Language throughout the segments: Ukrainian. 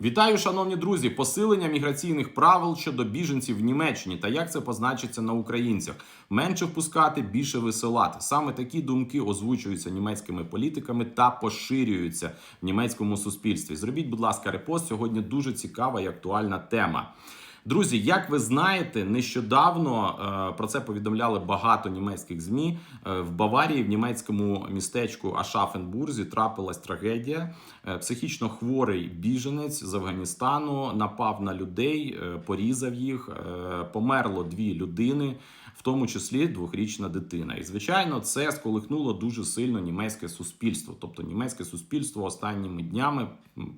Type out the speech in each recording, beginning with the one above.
Вітаю, шановні друзі! Посилення міграційних правил щодо біженців в Німеччині та як це позначиться на українцях. Менше впускати, більше висилати. Саме такі думки озвучуються німецькими політиками та поширюються в німецькому суспільстві. Зробіть, будь ласка, репост. Сьогодні дуже цікава і актуальна тема. Друзі, як ви знаєте, нещодавно е, про це повідомляли багато німецьких змі. Е, в Баварії, в німецькому містечку Ашафенбурзі, трапилась трагедія. Е, психічно хворий біженець з Афганістану напав на людей, порізав їх. померло дві людини, в тому числі двохрічна дитина. І звичайно, це сколихнуло дуже сильно німецьке суспільство. Тобто, німецьке суспільство останніми днями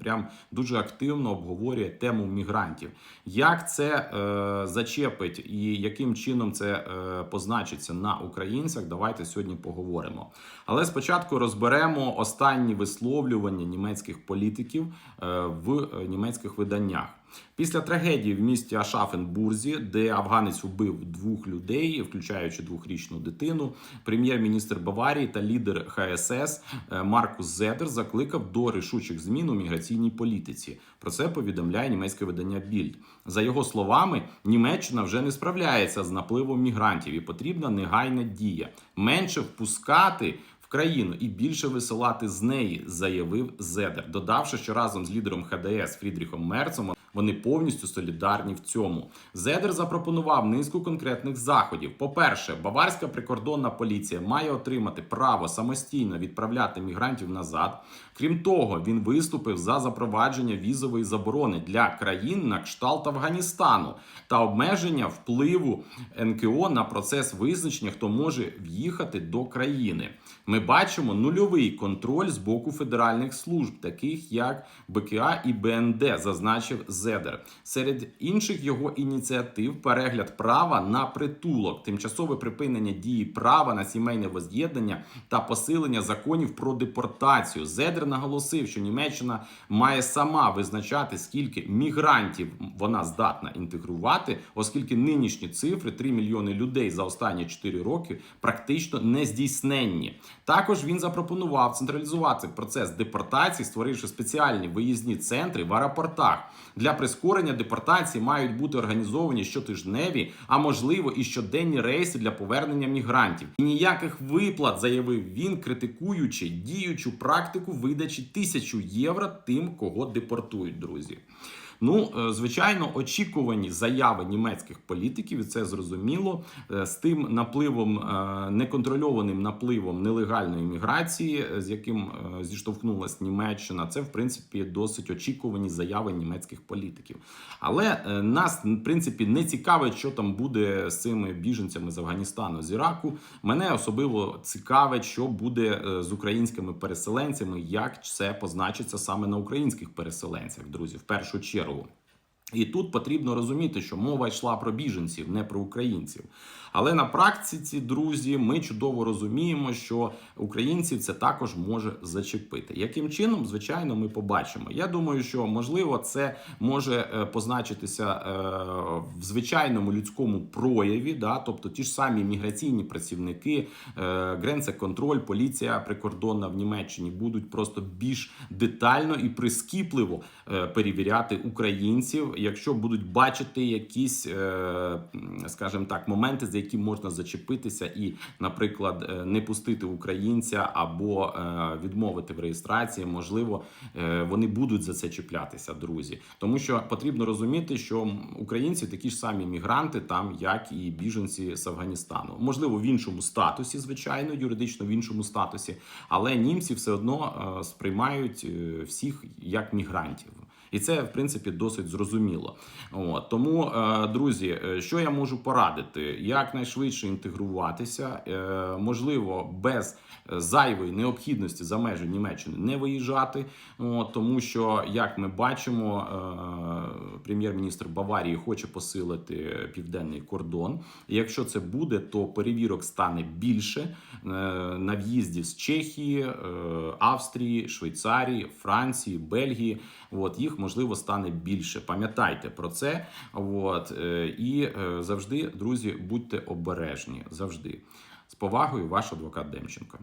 прям дуже активно обговорює тему мігрантів. Як це е, зачепить і яким чином це е, позначиться на українцях? Давайте сьогодні поговоримо. Але спочатку розберемо останні висловлювання німецьких політиків е, в е, німецьких виданнях. Після трагедії в місті Ашафенбурзі, де афганець вбив двох людей, включаючи двохрічну дитину, прем'єр-міністр Баварії та лідер ХСС е, Маркус Зедер закликав до рішучих змін у міграційній політиці. Про це повідомляє німецьке видання Більд. За його словами, Німеччина вже не справляється з напливом мігрантів і потрібна негайна дія. Менше впускати країну і більше висилати з неї, заявив Зедер, додавши, що разом з лідером ХДС Фрідріхом Мерцем вони повністю солідарні в цьому. Зедер запропонував низку конкретних заходів. По-перше, баварська прикордонна поліція має отримати право самостійно відправляти мігрантів назад. Крім того, він виступив за запровадження візової заборони для країн на кшталт Афганістану та обмеження впливу НКО на процес визначення, хто може в'їхати до країни. Ми бачимо нульовий контроль з боку федеральних служб, таких як БКА і БНД, зазначив Зедер. Серед інших його ініціатив перегляд права на притулок, тимчасове припинення дії права на сімейне воз'єднання та посилення законів про депортацію. Зедер наголосив, що Німеччина має сама визначати, скільки мігрантів вона здатна інтегрувати, оскільки нинішні цифри 3 мільйони людей за останні 4 роки практично не здійсненні. Також він запропонував централізувати процес депортації, створивши спеціальні виїзні центри в аеропортах. Для прискорення депортації мають бути організовані щотижневі, а можливо і щоденні рейси для повернення мігрантів. І ніяких виплат, заявив він, критикуючи діючу практику видачі тисячу євро тим, кого депортують, друзі. Ну, е, звичайно, очікувані заяви німецьких політиків, і це зрозуміло, е, з тим напливом, е, неконтрольованим напливом нелегальної міграції, з яким зіштовхнулася Німеччина, це в принципі досить очікувані заяви німецьких політиків. Але нас, в принципі, не цікавить, що там буде з цими біженцями з Афганістану з Іраку. Мене особливо цікавить, що буде з українськими переселенцями, як це позначиться саме на українських переселенцях, друзі, в першу чергу. Italia-Rom. І тут потрібно розуміти, що мова йшла про біженців, не про українців. Але на практиці, друзі, ми чудово розуміємо, що українців це також може зачепити. Яким чином, звичайно, ми побачимо. Я думаю, що можливо це може е, позначитися е, в звичайному людському прояві, да, тобто ті ж самі міграційні працівники, гренце-контроль, поліція прикордонна в Німеччині будуть просто більш детально і прискіпливо е, перевіряти українців, якщо будуть бачити якісь, е, скажімо так, моменти, за які можна зачепитися, і, наприклад, е, не пустити українця або е, відмовити в реєстрації, можливо, вони будуть за це чіплятися, друзі. Тому що потрібно розуміти, що українці такі ж самі мігранти, там як і біженці з Афганістану, можливо, в іншому статусі, звичайно, юридично в іншому статусі, але німці все одно сприймають всіх як мігрантів. І це, в принципі, досить зрозуміло. От. Тому, е, друзі, е, що я можу порадити? Якнайшвидше інтегруватися, е, можливо, без зайвої необхідності за межі Німеччини не виїжджати. От, тому що, як ми бачимо, прем'єр-міністр Баварії хоче посилити південний кордон. Якщо це буде, то перевірок стане більше на в'їзді з Чехії, Австрії, Швейцарії, Франції, Бельгії. От їх можливо стане більше. Пам'ятайте про це. От е, і е, завжди, друзі, будьте обережні. Завжди з повагою, ваш адвокат Демченко.